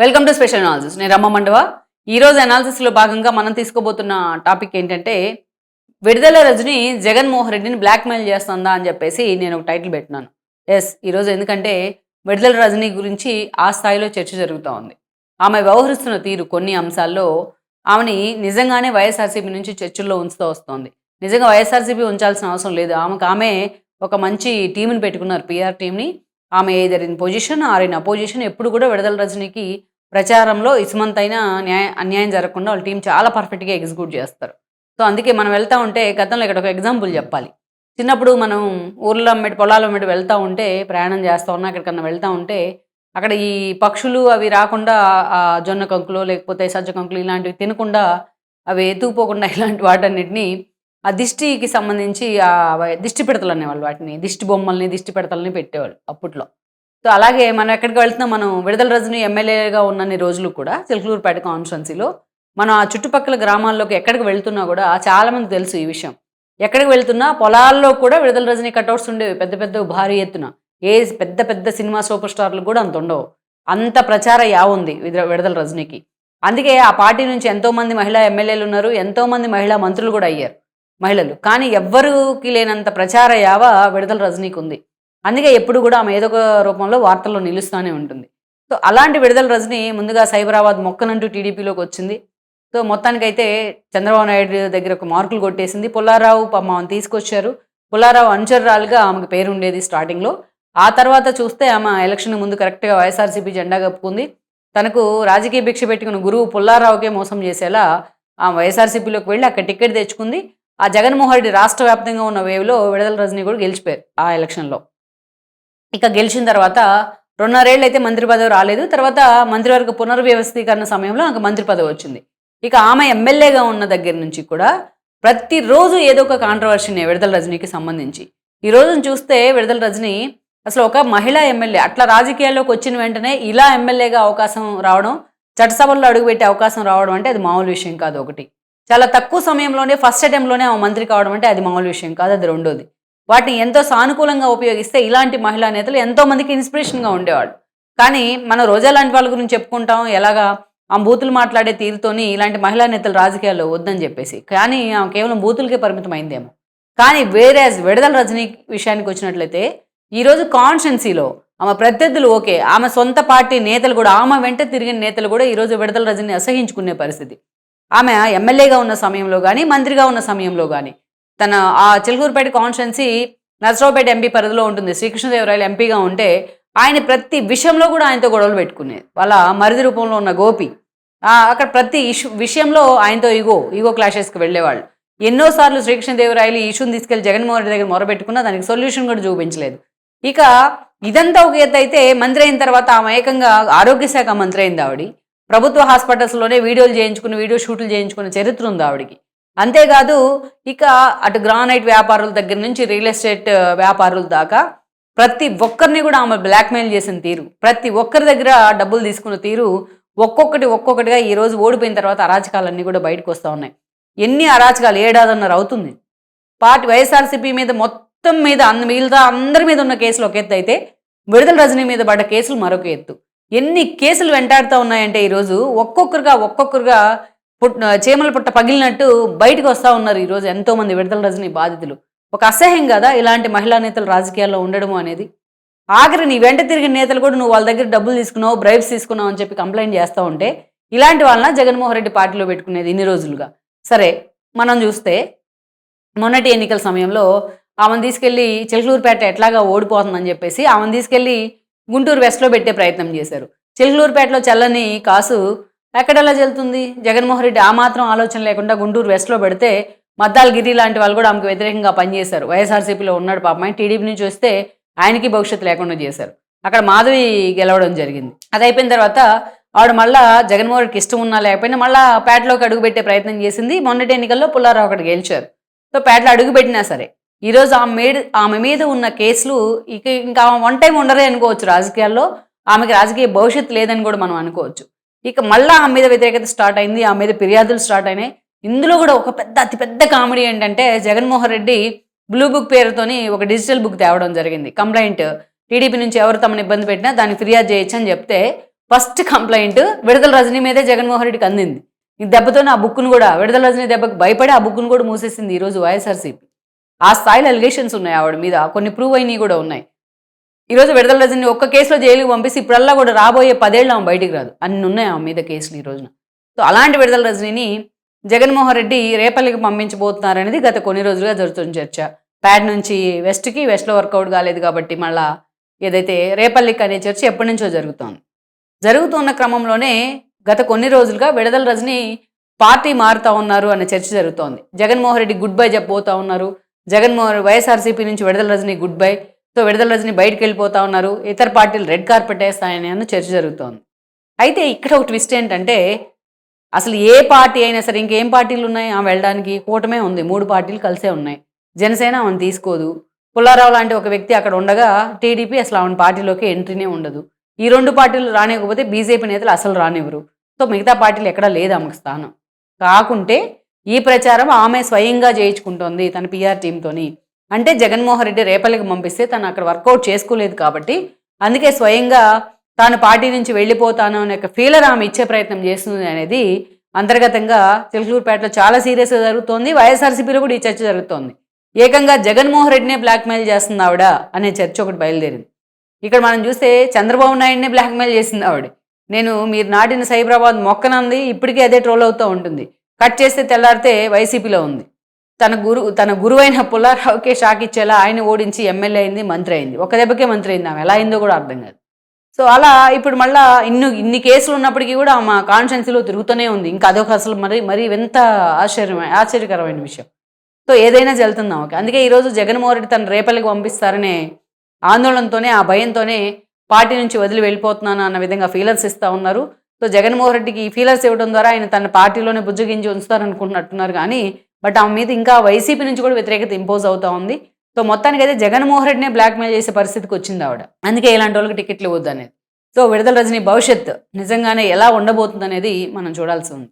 Welcome to special analysis నేను రమ్మ మండవ. ఈ రోజు భాగంగా మనం తీసుకోబోతున్న టాపిక్ ఏంటంటే విడుదల రజని జగన్మోహన్ రెడ్డిని బ్లాక్మెయిల్ చేస్తుందా అని చెప్పేసి నేను ఒక టైటిల్ పెట్టినాను. ఎస్ ఈరోజు ఎందుకంటే విడుదల రజని గురించి ఆ స్థాయిలో చర్చ జరుగుతూ ఉంది. ఆమె వ్యవహరిస్తున్న తీరు కొన్ని అంశాల్లో ఆమెని నిజంగానే వైఎస్ఆర్సీపీ నుంచి చర్చల్లో ఉంచుతూ వస్తోంది. నిజంగా వైఎస్ఆర్సీపీ ఉంచాల్సిన అవసరం లేదు. ఆమెకు ఆమె ఒక మంచి టీంని పెట్టుకున్నారు. పిఆర్ టీంని ఆమె either in position or in opposition ఎప్పుడు కూడా విడుదల రజనీకి ప్రచారంలో ఇసుమంతైన న్యాయ అన్యాయం జరగకుండా వాళ్ళ టీం చాలా పర్ఫెక్ట్గా ఎగ్జిక్యూట్ చేస్తారు. సో అందుకే మనం వెళ్తూ ఉంటే గతంలో ఇక్కడ ఒక ఎగ్జాంపుల్ చెప్పాలి. చిన్నప్పుడు మనం ఊర్లో అమ్మటి పొలాలు అమ్మటి వెళ్తూ ఉంటే ప్రయాణం చేస్తూ ఉన్నా ఎక్కడికన్నా వెళ్తూ ఉంటే అక్కడ ఈ పక్షులు అవి రాకుండా ఆ జొన్న కంకులు లేకపోతే సజ్జ కంకులు ఇలాంటివి తినకుండా అవి ఎత్తుకుపోకుండా ఇలాంటి వాటన్నిటిని ఆ దిష్టికి సంబంధించి ఆ దిష్టి పెడతలు అనేవాళ్ళు వాటిని. దిష్టి బొమ్మల్ని దిష్టి పెడతలని పెట్టేవాళ్ళు అప్పట్లో. సో అలాగే మనం ఎక్కడికి వెళ్తున్నా మనం విడుదల రజని ఎమ్మెల్యేగా ఉన్నన్ని రోజులు కూడా చిలకలూరుపేట కాన్స్టిట్యున్సీలో మనం ఆ చుట్టుపక్కల గ్రామాల్లోకి ఎక్కడికి వెళ్తున్నా కూడా చాలామంది తెలుసు ఈ విషయం. ఎక్కడికి వెళ్తున్నా పొలాల్లో కూడా విడుదల రజని కట్అవుట్స్ ఉండేవి. పెద్ద పెద్ద భారీ ఎత్తున. ఏ పెద్ద పెద్ద సినిమా సూపర్ స్టార్లు కూడా అంత ఉండవు. అంత ప్రచార యా ఉంది విడుదల రజనీకి. అందుకే ఆ పార్టీ నుంచి ఎంతోమంది మహిళా ఎమ్మెల్యేలు ఉన్నారు. ఎంతో మంది మహిళా మంత్రులు కూడా అయ్యారు. మహిళలు. కానీ ఎవ్వరికి లేనంత ప్రచార యావ విడుదల రజనీకి ఉంది అందుకే ఎప్పుడు కూడా ఆమె ఏదో ఒక రూపంలో వార్తల్లో నిలుస్తూనే ఉంటుంది. సో అలాంటి విడుదల రజని ముందుగా సైబరాబాద్ మొక్కనంటూ టీడీపీలోకి వచ్చింది. సో మొత్తానికైతే చంద్రబాబు నాయుడు దగ్గర ఒక మార్కులు కొట్టేసింది. పుల్లారావు పాపం తీసుకొచ్చారు. పుల్లారావు అనుచరురాలుగా ఆమెకు పేరు ఉండేది స్టార్టింగ్లో ఆ తర్వాత చూస్తే ఆమె ఎలక్షన్ ముందు కరెక్ట్గా వైఎస్ఆర్సీపీ జెండా కప్పుకుంది. తనకు రాజకీయ భిక్ష పెట్టుకున్న గురువు పుల్లారావుకే మోసం చేసేలా ఆ వైఎస్ఆర్సీపీలోకి వెళ్ళి అక్కడ టికెట్ తెచ్చుకుంది. ఆ జగన్మోహన్ రెడ్డి రాష్ట్ర వ్యాప్తంగా ఉన్న వేవ్లో విడుదల రజనీ కూడా గెలిచిపోయారు ఆ ఎలక్షన్లో ఇక గెలిచిన తర్వాత రెండున్నరేళ్ళు అయితే మంత్రి పదవి రాలేదు. తర్వాత మంత్రివర్గ పునర్వ్యవస్థీకరణ సమయంలో ఆమెకు మంత్రి పదవి వచ్చింది. ఇక ఆమె ఎమ్మెల్యేగా ఉన్న దగ్గర నుంచి కూడా ప్రతిరోజు ఏదో ఒక కాంట్రవర్సీనే విడుదల రజనీకి సంబంధించి. ఈ రోజును చూస్తే విడుదల రజనీ అసలు ఒక మహిళా ఎమ్మెల్యే అట్లా రాజకీయాల్లోకి వచ్చిన వెంటనే ఇలా ఎమ్మెల్యేగా అవకాశం రావడం చట్టసభల్లో అడుగుపెట్టే అవకాశం రావడం అంటే అది మామూలు విషయం కాదు ఒకటి. చాలా తక్కువ సమయంలోనే ఫస్ట్ అటెంప్ట్లోనే ఆమె మంత్రి కావడం అంటే అది మామూలు విషయం కాదు అది రెండోది. వాటిని ఎంతో సానుకూలంగా ఉపయోగిస్తే ఇలాంటి మహిళా నేతలు ఎంతో మందికి ఇన్స్పిరేషన్గా ఉండేవాడు కానీ మనం రోజా లాంటి వాళ్ళ గురించి చెప్పుకుంటాం ఎలాగా ఆ బూతులు మాట్లాడే తీరుతోని ఇలాంటి మహిళా నేతలు రాజకీయాల్లో వద్దని చెప్పేసి. కానీ ఆమె కేవలం బూతులకే పరిమితం అయిందేమో కానీ వేరే విడదల రజనీ విషయానికి వచ్చినట్లయితే ఈరోజు కాన్స్టెన్సీలో ఆమె ప్రత్యర్థులు ఓకే ఆమె సొంత పార్టీ నేతలు కూడా ఆమె వెంట తిరిగిన నేతలు కూడా ఈరోజు విడదల రజని అసహించుకునే పరిస్థితి. ఆమె ఎమ్మెల్యేగా ఉన్న సమయంలో కానీ మంత్రిగా ఉన్న సమయంలో కానీ తన ఆ చిలుకూరుపేట కాన్స్టిట్యున్సీ నరసరావుపేట ఎంపీ పరిధిలో ఉంటుంది. శ్రీకృష్ణదేవరాయలు ఎంపీగా ఉంటే ఆయన ప్రతి విషయంలో కూడా ఆయనతో గొడవలు పెట్టుకునేది వాళ్ళ మరిది రూపంలో ఉన్న గోపి. అక్కడ ప్రతి ఇష్యూ విషయంలో ఆయనతో ఈగో ఈగో క్లాషెస్కి వెళ్ళేవాళ్ళు. ఎన్నోసార్లు శ్రీకృష్ణదేవరాయలు ఈ ఇష్యూని తీసుకెళ్ళి జగన్మోహన్ రెడ్డి దగ్గర మొరబెట్టుకున్నా దానికి సొల్యూషన్ కూడా చూపించలేదు. ఇక ఇదంతా ఒక ఎత్తు అయితే మంత్రి అయిన తర్వాత ఆమె ఏకంగా ఆరోగ్య శాఖ మంత్రి అయింది ఆవిడ. ప్రభుత్వ హాస్పిటల్స్లోనే వీడియోలు చేయించుకుని వీడియో షూట్లు చేయించుకున్న చరిత్ర ఉంది ఆవిడకి. అంతేకాదు ఇక అటు గ్రానైట్ వ్యాపారుల దగ్గర నుంచి రియల్ ఎస్టేట్ వ్యాపారుల దాకా ప్రతి ఒక్కరిని కూడా ఆమె బ్లాక్మెయిల్ చేసిన తీరు. ప్రతి ఒక్కరి దగ్గర డబ్బులు తీసుకున్న తీరు ఒక్కొక్కటి ఒక్కొక్కటిగా ఈరోజు ఓడిపోయిన తర్వాత అరాచకాలన్నీ కూడా బయటకు వస్తూ ఉన్నాయి. ఎన్ని అరాచకాలు ఏడాదిన్నర అవుతుంది. పార్టీ వైఎస్ఆర్సీపీ మీద మొత్తం మీద అంద మిగతా అందరి మీద ఉన్న కేసులు ఒక ఎత్తు అయితే విడుదల రజనీ మీద పడ్డ కేసులు మరొక ఎత్తు. ఎన్ని కేసులు వెంటాడుతూ ఉన్నాయంటే ఈరోజు ఒక్కొక్కరుగా ఒక్కొక్కరుగా పుట్ చీమల పుట్ట పగిలినట్టు బయటకు వస్తూ ఉన్నారు ఈరోజు ఎంతోమంది విడుదల రజనీ బాధితులు. ఒక అసహ్యం కదా ఇలాంటి మహిళా నేతలు రాజకీయాల్లో ఉండడము అనేది? ఆఖరి నీ వెంట తిరిగిన నేతలు కూడా నువ్వు వాళ్ళ దగ్గర డబ్బులు తీసుకున్నావు బ్రైబ్స్ తీసుకున్నావు అని చెప్పి కంప్లైంట్ చేస్తూ ఉంటే ఇలాంటి వాళ్ళన జగన్మోహన్ రెడ్డి పార్టీలో పెట్టుకునేది ఇన్ని రోజులుగా. సరే మనం చూస్తే మొన్నటి ఎన్నికల సమయంలో ఆమెను తీసుకెళ్ళి చిలకలూరుపేట ఎట్లాగా ఓడిపోతుందని చెప్పేసి ఆమెను తీసుకెళ్ళి గుంటూరు వెస్ట్లో పెట్టే ప్రయత్నం చేశారు. చిలకలూరుపేటలో చల్లని కాసు ఎక్కడెలా చెల్తుంది జగన్మోహన్ రెడ్డి ఆ మాత్రం ఆలోచన లేకుండా గుంటూరు వెస్ట్లో పెడితే మద్దాల్ గిరి లాంటి వాళ్ళు కూడా ఆమెకు వ్యతిరేకంగా పనిచేశారు. వైఎస్ఆర్సీపీలో ఉన్నాడు పాపం. ఆయన టీడీపీ నుంచి వస్తే ఆయనకి భవిష్యత్తు లేకుండా చేశారు. అక్కడ మాధవి గెలవడం జరిగింది. అది అయిపోయిన తర్వాత ఆవిడ మళ్ళా జగన్మోహన్ రెడ్డికి ఇష్టం ఉన్నా లేకపోయినా మళ్ళా పేటలోకి అడుగుపెట్టే ప్రయత్నం చేసింది. మొన్నటి ఎన్నికల్లో పుల్లారావు అక్కడ గెలిచారు. సో ప్యాట్లో అడుగుపెట్టినా సరే ఈరోజు ఆమె మీద ఆమె మీద ఉన్న కేసులు ఇక ఇంకా ఆమె వన్ టైం ఉండరే అనుకోవచ్చు రాజకీయాల్లో. ఆమెకి రాజకీయ భవిష్యత్తు లేదని కూడా మనం అనుకోవచ్చు. ఇక మళ్ళా ఆమె మీద వ్యతిరేకత స్టార్ట్ అయింది ఆమె మీద ఫిర్యాదులు స్టార్ట్ అయినాయి. ఇందులో కూడా ఒక పెద్ద అతిపెద్ద కామెడీ ఏంటంటే జగన్మోహన్ రెడ్డి బ్లూ బుక్ పేరుతోని ఒక డిజిటల్ బుక్ తేవడం జరిగింది. కంప్లైంట్ టీడీపీ నుంచి ఎవరు తమను ఇబ్బంది పెట్టినా దాన్ని ఫిర్యాదు చేయొచ్చు అని చెప్తే ఫస్ట్ కంప్లైంట్ విడుదల రజనీ మీదే జగన్మోహన్ రెడ్డికి అందింది. ఈ దెబ్బతోనే ఆ బుక్ను కూడా విడుదల రజనీ దెబ్బకు భయపడి ఆ బుక్ను కూడా మూసేసింది ఈరోజు వైఎస్ఆర్సీపీ ఆ స్థాయిలో అలిగేషన్స్ ఉన్నాయి ఆవిడ మీద కొన్ని ప్రూవ్ అయినవి కూడా ఉన్నాయి. ఈరోజు విడుదల రజని ఒక్క కేసులో జైలుకి పంపిస్తే ఇప్పుడల్లా కూడా రాబోయే పదేళ్ళు ఆమె బయటికి రాదు. అన్ని ఉన్నాయి ఆమె మీద కేసులు ఈ రోజున. సో అలాంటి విడుదల రజనీని జగన్మోహన్ రెడ్డి రేపల్లికి పంపించబోతున్నారనేది గత కొన్ని రోజులుగా జరుగుతున్న చర్చ. ప్యాడ్ నుంచి వెస్ట్కి వెస్ట్లో వర్కౌట్ కాలేదు కాబట్టి మళ్ళా ఏదైతే రేపల్లికి అనే చర్చ ఎప్పటి నుంచో జరుగుతోంది. జరుగుతున్న క్రమంలోనే గత కొన్ని రోజులుగా విడుదల రజని పార్టీ మారుతా ఉన్నారు అనే చర్చ జరుగుతోంది. జగన్మోహన్ రెడ్డి గుడ్ బై చెప్పబోతా ఉన్నారు. జగన్మోహన్ వైఎస్ఆర్సీపీ నుంచి విడుదల రజని గుడ్ బై. సో విడుదల రజని బయటకు వెళ్ళిపోతా ఉన్నారు. ఇతర పార్టీలు రెడ్ కార్పెట్ వేస్తాయని అన్న చర్చ జరుగుతోంది. అయితే ఇక్కడ ఒక ట్విస్ట్ ఏంటంటే అసలు ఏ పార్టీ అయినా సరే ఇంకేం పార్టీలు ఉన్నాయి ఆమె వెళ్ళడానికి? కూటమే ఉంది. మూడు పార్టీలు కలిసే ఉన్నాయి. జనసేన ఆమెను తీసుకోదు. పుల్లారావు లాంటి ఒక వ్యక్తి అక్కడ ఉండగా టీడీపీ అసలు ఆమె పార్టీలోకి ఎంట్రీనే ఉండదు. ఈ రెండు పార్టీలు రానివ్వకపోతే బీజేపీ నేతలు అసలు రానివ్వరు. సో మిగతా పార్టీలు ఎక్కడా లేదు ఆమెకు స్థానం. కాకుంటే ఈ ప్రచారం ఆమె స్వయంగా చేయించుకుంటోంది తన పీఆర్ టీంతోని అంటే జగన్మోహన్ రెడ్డి రేపల్లికి పంపిస్తే తను అక్కడ వర్కౌట్ చేసుకోలేదు కాబట్టి అందుకే స్వయంగా తాను పార్టీ నుంచి వెళ్ళిపోతాను అనే ఒక ఫీలర్ ఆమె ఇచ్చే ప్రయత్నం చేస్తుంది అనేది అంతర్గతంగా చిలుకూరుపేటలో చాలా సీరియస్గా జరుగుతోంది. వైఎస్ఆర్సీపీలో కూడా ఈ చర్చ జరుగుతోంది. ఏకంగా జగన్మోహన్ రెడ్డినే బ్లాక్మెయిల్ చేస్తుంది ఆవిడ అనే చర్చ ఒకటి బయలుదేరింది. ఇక్కడ మనం చూస్తే చంద్రబాబు నాయుడినే బ్లాక్మెయిల్ చేసింది ఆవిడ. నేను మీరు నాటిన సైబరాబాద్ మొక్కనంది ఇప్పటికీ అదే ట్రోల్ అవుతూ ఉంటుంది. కట్ చేస్తే తెల్లారితే వైసీపీలో ఉంది. తన గురు తన గురువైన పుల్లారావుకే షాక్ ఇచ్చేలా ఆయన ఓడించి ఎమ్మెల్యే అయింది మంత్రి అయింది. ఒక దెబ్బకే మంత్రి అయింది ఆమె. ఎలా అయిందో కూడా అర్థం కాదు. సో అలా ఇప్పుడు మళ్ళా ఇన్ని ఇన్ని కేసులు ఉన్నప్పటికీ కూడా ఆమె కాన్షియన్స్లో తిరుగుతూనే ఉంది. ఇంకా అదొక అసలు మరి మరి ఎంత ఆశ్చర్య ఆశ్చర్యకరమైన విషయం. సో ఏదైనా చెల్తుంది ఓకే అందుకే ఈరోజు జగన్మోహన్ రెడ్డి తన రేపల్లికి పంపిస్తారనే ఆందోళనతోనే ఆ భయంతోనే పార్టీ నుంచి వదిలి వెళ్ళిపోతున్నాను అన్న విధంగా ఫీలర్స్ ఇస్తూ ఉన్నారు. సో జగన్మోహన్ రెడ్డికి ఈ ఫీలర్స్ ఇవ్వడం ద్వారా ఆయన తన పార్టీలోనే బుజ్జగించి ఉంచుతారనుకుంటున్నట్టున్నారు. కానీ బట్ ఆమె మీద ఇంకా వైసీపీ నుంచి కూడా వ్యతిరేకత ఇంపోజ్ అవుతా ఉంది. సో మొత్తానికి అయితే జగన్మోహన్ రెడ్డినే బ్లాక్మెయిల్ చేసే పరిస్థితికి వచ్చింది ఆవిడ. అందుకే ఇలాంటి వాళ్ళకి టికెట్లు ఇవ్వద్దు అనేది. సో విడుదల రజనీ భవిష్యత్ నిజంగానే ఎలా ఉండబోతుంది అనేది మనం చూడాల్సి ఉంది.